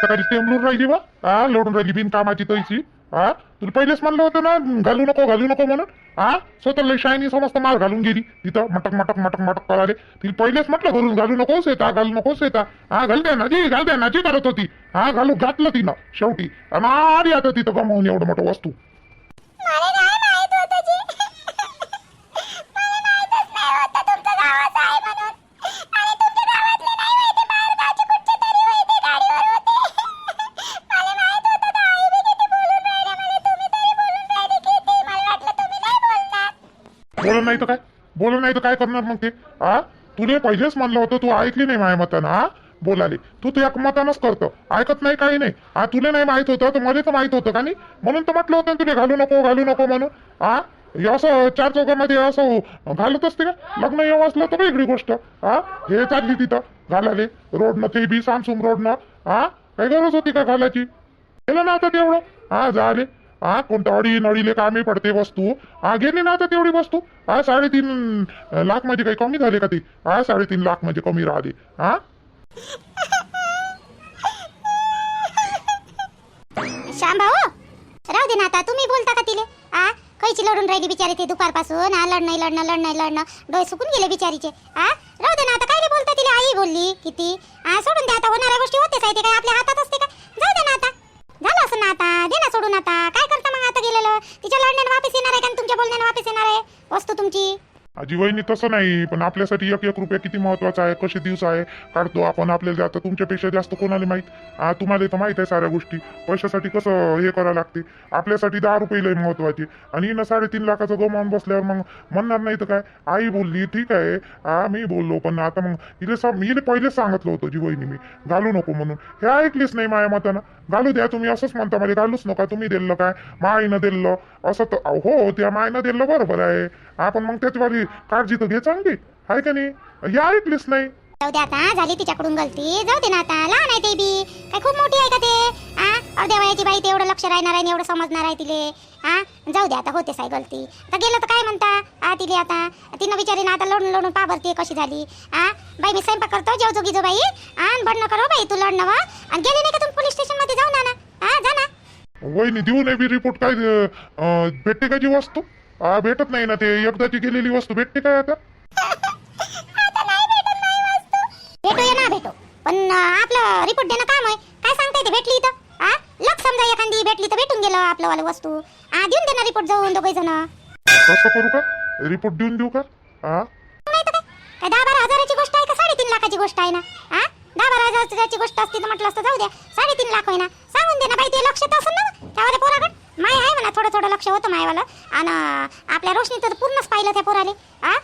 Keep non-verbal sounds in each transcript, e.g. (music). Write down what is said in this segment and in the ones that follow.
आता काही टेमलून राहिली बा. हा लढून राहिली बिन कामाची तैची. हा तुला पहिलेच म्हणलं होतं ना घालू नको घालू नको म्हणून. हा स्वतःला शायनी समस्त मार घालून गेली. तिथं मटक मटक मटक मटक कराले तिला पहिलेच म्हटलं घरून घालू नकोस येता घालू नकोस येता हा घाल द्या नाजी घाल द्या नाजी करत होती. हा घालू घातलं तिनं शेवटी. आणि आता तिथं गमावून एवढं मोठं वस्तू. बोलून नाही तर काय? बोलून नाही तर काय करणार मग ते? हा तुले पहिलेच म्हणलं होतं तू ऐकली नाही माझ्या मतानं हा बोलाले तू तुझ्या मतानंच करतो. ऐकत नाही काही नाही. हा तुला नाही माहीत होतं तर मला तर माहीत होतं का नाही? म्हणून तर म्हटलं होतं तुले तुला घालू नको घालू नको म्हणून. हा असं चार चौकामध्ये असं घालत असते का? लग्न येऊ असलं तर वेगळी गोष्ट. हा हे चालली तिथं घालाले रोडनं ते बी सामसुम रोडनं. हा काही गरज होती का घालायची? केलं ना आता तेवढं. हा झाले. हा कोणत्या अडी नडीले कामी पडते वस्तू? हा गेली ना आता तेवढी वस्तू? हा साडेतीन लाखमध्ये काही कमी झाले का ती? हा साडेतीन लाखमध्ये कमी राहते हा? श्याम भाऊ राहू दे ना आता. तुम्ही बोलता का तिले? आ कैची लढून राहिली बिचारी ते दुपारपासून. हा लढणं लढणं लढणं लढणं. डोळे सुकून गेले बिचारीचे. आ राहू दे ना आता. काय बोलता तिला? आई बोलली किती? आ सोडून द्या आता. होणाऱ्या गोष्टी होतेच आहे ते. काय आपल्या हातात असते असं ना आता दे ना सोडून आता. काय करता मग आता गेलेलं? तिच्या लढण्यानं वापस येणार आहे का तुमच्या बोलण्यानं वापस येणार आहे? वस्तू तुमची. आजीवहिनी तसं नाही पण आपल्यासाठी एक एक रुपया किती महत्त्वाचा आहे कसे दिवस आहे काढतो आपण आपल्याला आता तुमच्यापेक्षा जास्त कोणाला माहीत? हा तुम्हाला तर माहीत आहे साऱ्या गोष्टी. पैशासाठी कसं हे करावं लागते? आपल्यासाठी दहा रुपये लय महत्त्वाचे. आणि हिनं साडेतीन लाखाचं गमावून बसल्यावर मग म्हणणार नाही तर काय? आई बोलली ठीक आहे. हा मी बोललो पण आता मग हिला सा मी पहिलेच सांगितलं होतं जीवहिनी मी घालू नको म्हणून. हे ऐकलीच नाही माया मतानं. घालू द्या तुम्ही असंच म्हणता मला घालूच नका तुम्ही दिलं काय? माईनं दिलं. असं तर हो त्या मायनं दिलं बरोबर आहे. आपण मग त्याच्यावाली काळजी तर घे चांगली. आहे का नाही? हे ऐकलीच नाही जाऊ दे आता झाली तिच्याकडून गलती. जाऊ दे ना आता लहान आहे ते बी. काय खूप मोठी आहे का ते? आ? अर्ध्या वयाची बाई ते एवढं लक्ष राहणार आहे एवढं समजणार आहे तिले. आ? जाऊ दे आता होतेच आहे गलती. आता गेलं तर काय म्हणता? आ तिले आता. तिनं विचारी ना आता लढून लढून पाबरती कशी झाली. आ? बाई मी स्वयंपाक करतो जेव जोगी जो बाई आणि बंद करो बाई तू लढणं वा. आणि गेली नाही का तुम्ही पोलीस स्टेशनमध्ये? जाऊन ना आ जा ना. वहिनी देऊ नये बी रिपोर्ट काय भेटते का जी वस्तू हा भेटत नाही ना ते. एकदाची गेलेली वस्तू भेटते काय आता? भेटो या ना भेटो. पण अं, आपलं रिपोर्ट देणं काम आहे. काय सांगता येते भेटली तर आ? समजा एखादी भेटली तर भेटून गेलं आपलं वालं वस्तू. आ देऊन दे ना रिपोर्ट जाऊन दोघे जण. कसं करू का? रिपोर्ट देऊन देऊ का? हा नाही तर काय? काय दहा बारा हजाराची गोष्ट आहे का? साडेतीन लाखाची गोष्ट आहे ना? हा दहा बारा हजाराची गोष्ट असती तर म्हटलं असतं जाऊ द्या. साडेतीन लाख होय ना? सांगून दे ना बाई ते लक्ष तर असेल ना त्यावाल्या पोराकडे. माय आहे म्हणा थोडं थोडं लक्ष होतं मायवालं. आणि आपल्या रोशनीचं तर पूर्णच पाहिलं त्या पोराले. हा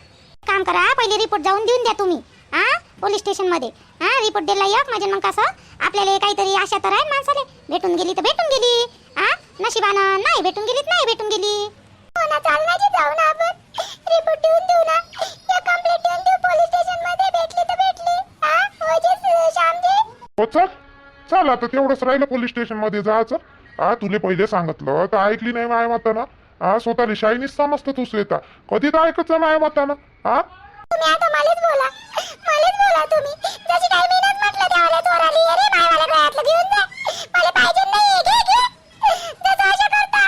काम करा पहिले रिपोर्ट जाऊन देऊन द्या तुम्ही. हा पोलीस स्टेशनमध्ये हा रिपोर्ट दिला एक म्हणजे मग कसं आपल्याला काहीतरी आशा तर आहे माणसाले. भेटून गेली तर भेटून गेली. हा नशिबानं नाही भेटून गेली तर नाही भेटून गेली. हो ना चाल ना जाऊ ना आपण. रिपोर्ट देऊन देऊ ना. या कंप्लेंट देऊन देऊ पोलीसमध्ये. भेटली तर भेटली. हा हो जे श्यामजी. हो चल. चल आता तेवढंच राहिलं पोलीस स्टेशनमध्ये जायचं. आ तुले पहिले सांगितलं तर ऐकली नाही माझ्या मतानं. हा स्वतः शाईनीच समजतं तू श्वेता. कधी तर ऐकत माझ्या मतानं. हा तुम्ही आता मलाच बोला. मलाच बोला तुम्ही. जशी काही मेहनत म्हटलं त्यावाला चोराली अरे मायवाला गळ्यातलं घेऊन जा मला पाहिजे नाही घे घे जसं असं करता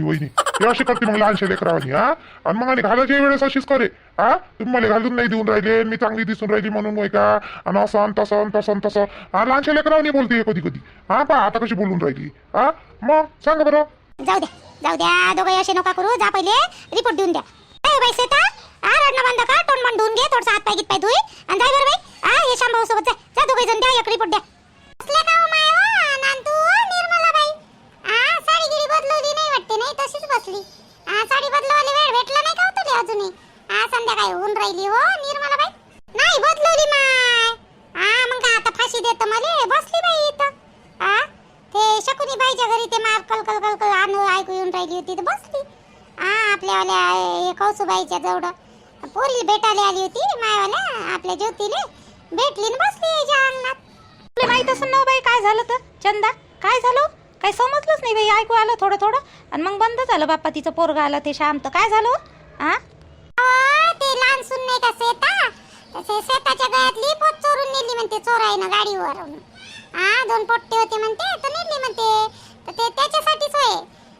माझी वहिनी. हे अशी करते मग लहानशे लेकरावानी हा? आणि मग आणि घालायच्या वेळेस अशीच करे हा? तुम्ही मला घालून नाही देऊन राहिले मी चांगली दिसून राहिली म्हणून होय का? आणि असं तसं तसं तसं. हा लहानशा लेकरावानी बोलते कधी कधी. हा पा आता कशी बोलून राहिली हा? मग सांगा बरं. जाऊ द्या जाऊ द्या दोघं असे नका करू जा पहिले रिपोर्ट देऊन द्या. काय बाई सेता हा रडणं बंद कर तोंड बंद धुवून घे थोडसा हात पाय गीत पाय धुई. आणि जाय बरं बाई. हा हे शांभाऊ सोबत जा. जा दोघे जण द्या एक रिपोर्ट द्या. असले का हो, गिरी बदलवली नाही वाटते नाही तशीच बसली. आ साडी बदलवायला वेळ भेटला नाही का हो तुला अजूनही? आ संध्याकाळी होऊन राहिली हो निर्मला बाई नाही बदलवली माय आ मग काय आता फाशी देत मले? बसली बाई इथं. आ ते शकुनी बाईच्या घरी ते मार कल कल कल कल आणू ऐकू येऊन राहिली होती तर बसली. आ आपल्यावाल्या हे कौसुबाईच्या जवळ. पोरी भेटायला आली होती मायवाल्या आपल्या ज्योतीले. भेटली न बसली याच्या अंगणात. बाई तसं असेल बाई काय झालं तर? चंदा काय झालं? काही समजलंच नाही बाई ऐकू आलं थोडं थोडं आणि मग बंद झालं बाप्पा तिचं पोरगा आलं ते शांत. काय झालं? हा अहो, ते लहान सुन नाही का सेता तर ते शेताच्या गळ्यातली पोत चोरून नेली म्हणते चोराईनं गाडीवर आ दोन पोट्टे होते म्हणते तर नेली म्हणते. तर ते त्याच्यासाठीच होय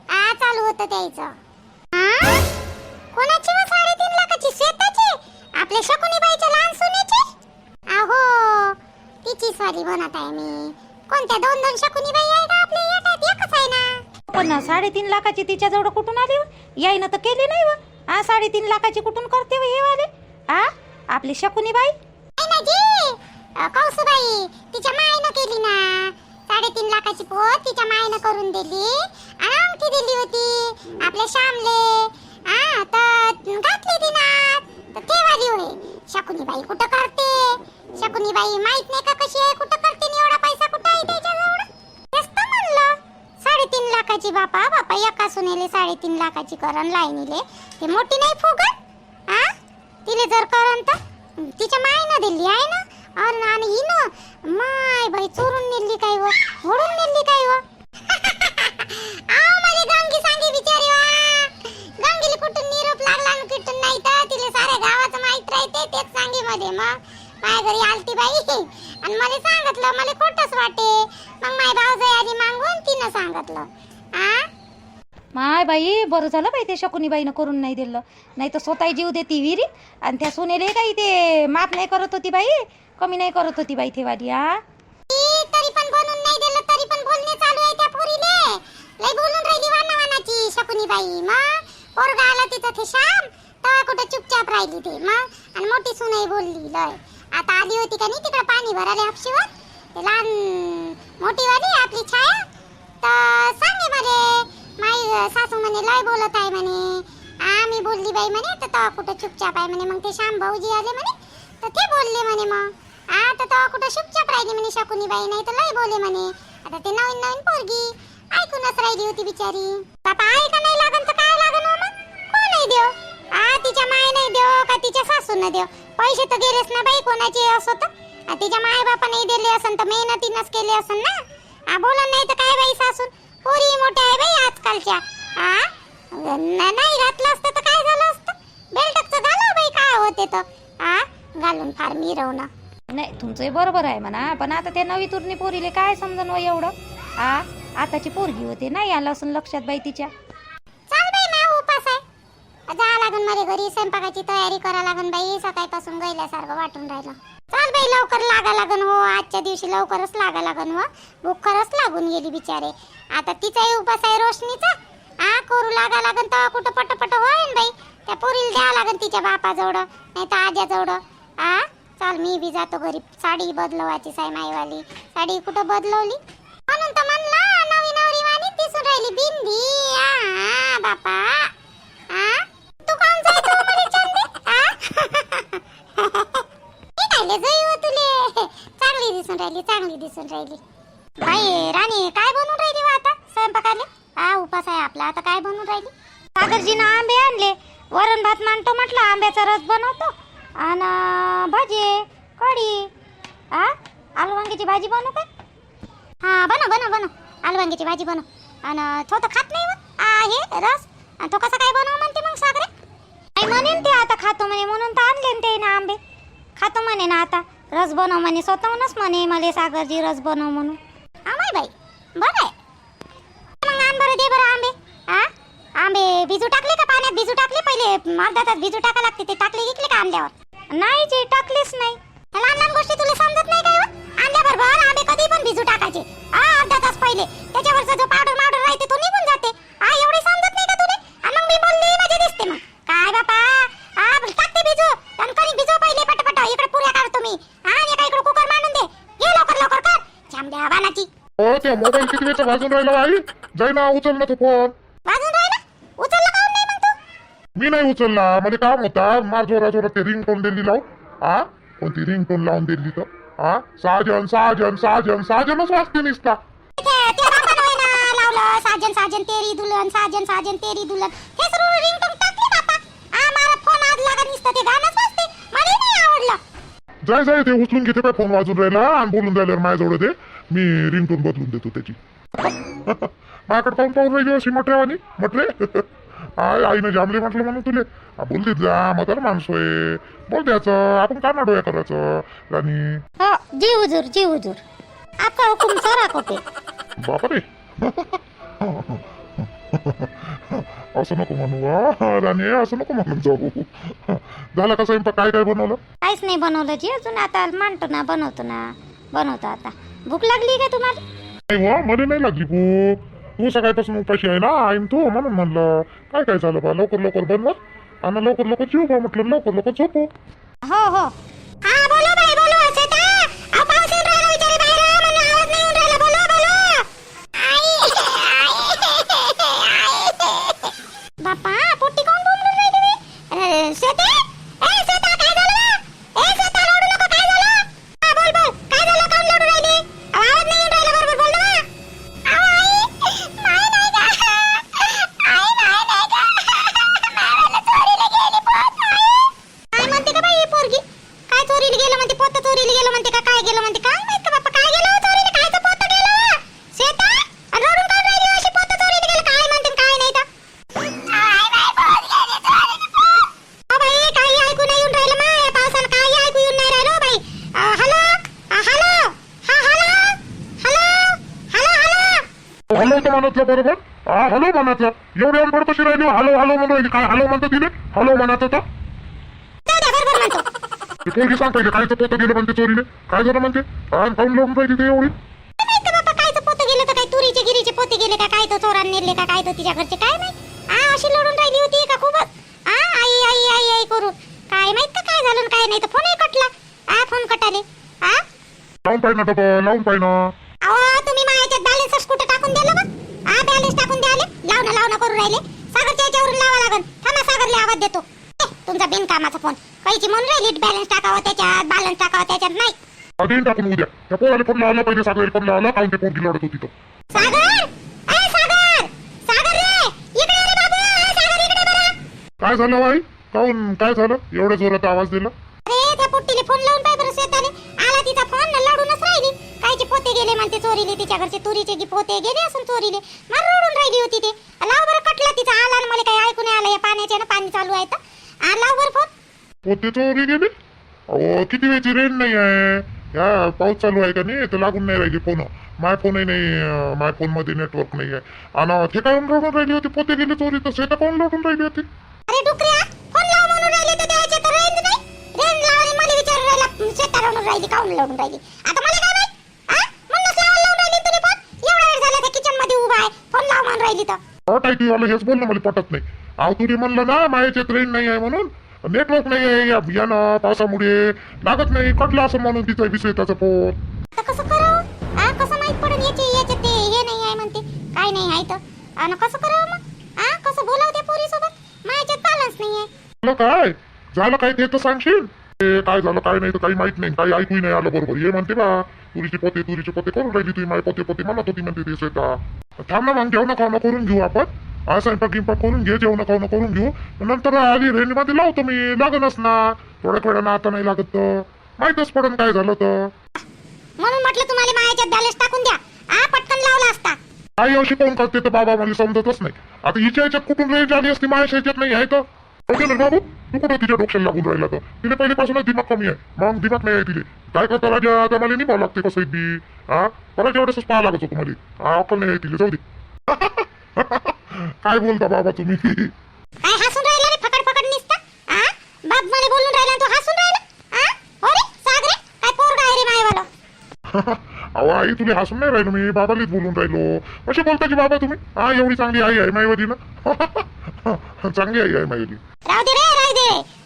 आ चालू होतं द्यायचं आ? कोणाची व साडेतीन लाखाची? शेताची आपल्या शकुनीबाईच्या लहान सुनेची? अहो तिची स्वारी बनत आहे मी. कोणत्या दोन दोन शकुनीबाई आहे का आपल्या? येतात एकच आहे ना. पण साडेतीन लाखाची तिच्याजवळ कुठून आली व? याईनं तर केली नाही व. हा साडेतीन लाखाची कुठून करते हे वाले? हा आपली शकुनी बाई? नाही ना जी अ, कौसुबाई तिच्या मायनं केली ना. साडेतीन लाखाची पोत तिच्या मायनं करून दिली. आणि अंगठी दिली होती. आपल्या श्यामले. हा तर घातली तिनं तर ते वाली होय. शकुनीबाई कुठं करते? शकुनीबाई माहीत नाही का कशी आहे? कुठं करते? साडेतीन लाखाची बापा बापा एका सुनेले साडेतीन लाखाची करण लाईनीले. ते मोठी नाही फुगत आ? तिले जर करण तर? तिच्या मायनं दिली आहे ना? अन आणि हिनं? माय बाई चोरून नेली काय व? ओढून नेली काय व? (laughs) मध्ये मग. माझ्या घरी आलती बाई. (laughs) आणि मला सांगितलं मला खोटच वाटे. मग माय भाऊजाई आधी मागून. सांगितलं. आ? माय बाई बरं झालं बाई ते शकुनीबाईनं करून नाही दिलं. नाही तर स्वतः जीव देती विहिरी आणि त्या सुनेले काही ते माफ नाही करत होती बाई कमी नाही करत होती बाई ते वाली हा ती तरी पण बनून नाही दिलं तरी पण बोलणे चालू आहे त्या पोरीले. लय बोलून राहिली वाना वानाची शकुनी बाई मग? पोरगा आला तिथं ते श्याम तेव्हा कुठं चुपचाप राहिली ते मग? आणि मोठी सुनई बोलली लय. आता आली होती का नाही तिकडे पाणी भरायला हापशीवर? ते लहान मोठी वाली आपली छाया? तर सांगे मले माई सासू म्हणे लय बोलत आहे म्हणे आम्ही बोलली बाई म्हणे तर तेव्हा कुठं चुपचाप आहे म्हणे मग ते श्याम भाऊजी आले म्हणे तर ते बोलले म्हणे मग आता तेव्हा कुठं चुपचाप राहिली म्हणे शकुनी बाई नाही तर लय बोले म्हणे आता ते नवीन नवीन पोरगी ऐकूनच राहिली होती बिचारी बापा ऐका नाही लागन तर काय लागन हो मग कोण नाही देव आ तिच्या माय नाही देव का तिच्या सासू न देव पैसे तर गेलेच ना बाई कोणाचे असो तर तिच्या माय बापा नाही दिले असन तर मेहनतीनच केले असन ना आ बोला नाही तर काय बाई सासून? पोरी मोठ्या आहे बाई आजकालच्या. आ? न- नाही घातलं असतं तर काय झालं असतं? बेल्टकचं घाला बाई काय होते तर? आ? घालून फार मिरवणं. नाही तुमचंही बरोबर आहे म्हणा पण आता त्या नवी तुरणी पोरीले काय समजन व एवढं? हा आताची पोरगी होते नाही आलं असं लक्षात बाई तिच्या? चाल बाई मा उपास आहे. जा लागून मला घरी स्वयंपाकाची तयारी करा लागून बाई सकाळपासून गैल्यासारखं वाटून राहिलं. बाई लवकर लागा लागन हो आजच्या दिवशी लवकरच लागा लागन हो. भूक खरंच लागून गेली बिचारे. आता तिचाही उपास आहे रोशनीचा. हा करू लागा लागन तर कुठं पटपट होईन बाई. त्या पोरीला द्या लागन तिच्या बापाजवळ नाही तर आज्याजवळ. आ चाल मी बी जातो घरी. साडी बदलवायची साई माईवाली. साडी कुठं बदलवली? म्हणून तर म्हणलं नवीन नवरी वाणी दिसून राहिली बिंदी. आ. चांगली राहिली. बाई राणी काय बनवून राहिली हो आता स्वयंपाकाले? हा उपास आहे आपला. आता काय बनवून राहिली? सागरजीनं आंबे आणले. वरण भात मांडतो म्हटलं आंब्याचा रस बनवतो. आणि भजे कढी. आ? आलू वांग्याची भाजी बनवू का हा बनव बनव बनव. आलू वांग्याची भाजी बनव. आणि तो तर खात नाही व. आहे रस. आणि तो कसा काय बनव म्हणते मग सागरे? आई म्हणेन ते आता खातो म्हणे म्हणून तर आणले ते ना आंबे. खातो म्हणे ना आता. रस बनव म्हणे स्वतःहूनच म्हणे मला सागरजी रस बनव म्हणून. आमाय बाई बरं आहे. मग आण बरं दे बरं आंबे. हा आंबे भिजू टाकले का पाण्यात? भिजू टाकले पहिले. अर्धा तास भिजू टाका लागते ते टाकले इकले का आंब्यावर? नाही जे टाकलेच नाही. लहान लहान गोष्टी तुला समजत नाही काय वाजून राहिला आई? जाई ना उचल ना तो फोन. वाजून राहिला? उचलला काऊन नाही मग तू? मी नाही उचलला. मध्ये काम होता. मार जोरा जोरात ते रिंग टोन दिली लाव हा कोणती रिंग टोन लावून दिली तर? हा साजन साजन साजन साजनच वाजते निसता. ते ते बापानं होय ना लावलं. साजन साजन तेरी दुल्हन साजन साजन तेरी दुल्हन. हे सर्व रिंगटोन टाकले बापा. आ मारा फोन आज लागा नुसतं. ते गाणंच वाजते. मला नाही आवडलं. जाय जाय ते उचलून घेते पाय फोन वाजून राहिला. आणि बोलून राहिल्यावर माझ्याजवळ ते मी रिंगटोन बदलून देतो त्याची. माझ्याकडे पाहून पाहून राहिली अशी म्हटल्यावानी म्हटले? (laughs) आय आईनं जांभले म्हटलं म्हणून तुले. बोल देत जा म्हातारा माणूस बोल द्यायचं आपण का ना डोया करायचं आणि हो जी हुजूर जी हुजूर. आपका हुकुम सारा को पे बापरे. (laughs) असं नको म्हणू राणे असं नको म्हणून जाऊ. झाला का स्वयंपाक? काय काय बनवलं? काहीच नाही बनवलं जी. अजून आता मांडतो ना बनवतो ना. बनवतो आता. भूक लागली का तुम्हाला? नाही वा मला नाही लागली भूक. तू सकाळपासून उपाशी आहे ना आईन तू म्हणून म्हणलं. काय काय झालं बा? लवकर लवकर बनवा. आणि लवकर लवकर जेऊ बा म्हटलं लवकर लवकर झोपू. हो हो. हा बोलो बाई बोलो सीता अहो पाऊस येऊन राहिला विचारे बाहेर मला आवाज नाही येऊन राहिला. बोलो बोलो. हॅलो म्हणतलं बरोबर? हा हॅलो म्हणायचं एवढ्या बरोबर कशी राहिली? हॅलो हॅलो म्हणून राहिली. काय हॅलो म्हणतो तिने? हॅलो म्हणायचं तर? म्हणतो ते पोरगी सांग पहिले. कायचं पोतं गेलं म्हणते चोरीने? काय झालं म्हणते? आणि काऊन लोक पाहिजे ते एवढी. तर काय तुरीचे गिरीचे पोते गेले का काय तो चोरान नेले का काय तो तिच्या घरचे काय माहीत आ अशी लढून राहिली होती का खूपच आ आई आई आई आई करू काय माहीत का काय झालं काय नाही तर फोनही कटला आ फोन कटाले आ लावून पाहिजे ना लावून पाहिजे ना. अहो तुम्ही माझ्याच्यात बॅलन्स कुठे टाकून दिलं बघ बॅलन्स टाकून द्याले लावणं लावणं करून राहिले. सागरच्या याच्यावरून लावा लागन. थांबा सागरला आवाज देतो. तुमचा बिनकामाचा फोन काहीची म्हणून राहिली? बॅलन्स टाकावं त्याच्यात बॅलन्स टाकावं त्याच्यात नाही. देईन टाकून उद्या. त्या पोराला फोन लावला पाहिजे सागर फोन लावला काऊन ते पोरगी लढत होती तो. सागर! ए सागर! सागर रे! इकडे रे बाबू! ए, सागर इकडे बरं. काय झालं बाई? काऊन काय झालं? एवढ्या जोरात आवाज दिला? पोते गेले म्हणते चोरीले तिच्या घरचे तुरीचे गी पोते गेले असून चोरीले. मार रडून राहिली होती ते. लाव बरं कटला तिचा आला आणि मला काही ऐकू नाही आलं. या पाण्याचे ना पाणी चालू आहे तर. आ, लाव बरं फोन. पोते चोरी गेली? अहो किती वेळची रेंज नाही आहे? या पाऊस चालू आहे का नाही? तर लागून नाही राहिली फोन. माय फोनही नाही माय फोनमध्ये नेटवर्क नाही आहे. आणि ते काय रडून राहिली होती? पोते गेले चोरी तर शेता कोण रडून राहिली होती? अरे डुकऱ्या फोन लाव म्हणून राहिले तर द्यायचे तर रेंज नाही. रेंज लावली मला विचारून राहिला शेता रडून राहिली काऊन लढून राहिली? आता मला काय माहीत आ म्हणूनच लावायला लावून राहिली तुला फोन एवढा वेळ झाला त्या किचनमध्ये उभा म्हणून राहिली तर? अहो टायटी वाला हेच बोलणं मला पटत नाही. अहो तुझी म्हणलं ना माझ्याच्यात रेंज नाही आहे म्हणून. नेटवर्क नाही आहे या यानं पावसामुळे लागत नाही. कटलं असं म्हणून तिचा विषय त्याचा फोन आता कसं करावं आ कसं माहीत पडेल याचे याचे ते हे नाही आहे म्हणते. काय नाही आहे तर. आणि कसं करावं मग? आ कसं बोलावं त्या पोरी सोबत माझ्यात बॅलन्स नाही आहे. काय? झालं काय ते तर सांगशील? ते काय झालं काय नाही तर काही माहीत नाही काही ऐकूही नाही आलं बरोबर. हे म्हणते बा तुरीचे पोते तुरीचे पोते करून राहिली तुम्ही माय पोते पोते म्हणत होती म्हणते ते शेता थांब ना मग जेवण खावणं करून घेऊ आपण. हा स्वयंपाक गिंपाक करून घे जेवण खावणं करून घेऊ. नंतर आधी रेंजमध्ये लावतो मी लागनच ना. थोड्या वेळानं आता नाही लागत तर. माहीतच पडन काय झालं तर. म्हणून म्हटलं तुम्हाला माझ्यात बॅलन्स टाकून द्या. आ पटकन लावला असता. आई अशी कोण करते तर बाबा मला समजतच नाही. आता हिच्या याच्यात कुठून रेंज आली असती माझ्या याच्यात नाही आहे तर ओके ना बाबू तू कुठं तिच्या डोक्याला लागून राहिला तर तिने पहिल्यापासूनच दिमाग कमी आहे. मग दिमाग नाही आहे तिने काय करता राजा? त्या मला निभावं लागते कसं बी हा? परत एवढंच पाहा लागत होतं मला. अक्कल नाही आहे तिला. जाऊ दे. (laughs) काय बोलता बाबा तुम्ही? काय हसून राहिला रे फकड फकड निसता. आ? बाप मला बोलून राहिला तू हसून राहिला. आ? हो सागरे काय पोरगा आहे रे मायवाला? (laughs) अहो आई तुला हसून नाही राहिलो. मी बाबालीच बोलून राहिलो. कशी बोलता की बाबा तुम्ही? हा एवढी चांगली आई आहे माईवली ना (laughs) चांगली आई आहे राहू राहू दे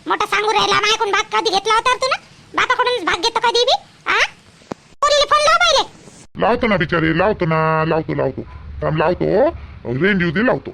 मोठा सांगू राहिला मायकून भाग कधी घेतला होता तू ना बापाकडून भाग घेतो कधी बी आ? पोरीला फोन लाव पहिले. लावतो ना बिचारे लावतो ना लावतो लावतो. लावतो रेंज येऊ दे लावतो.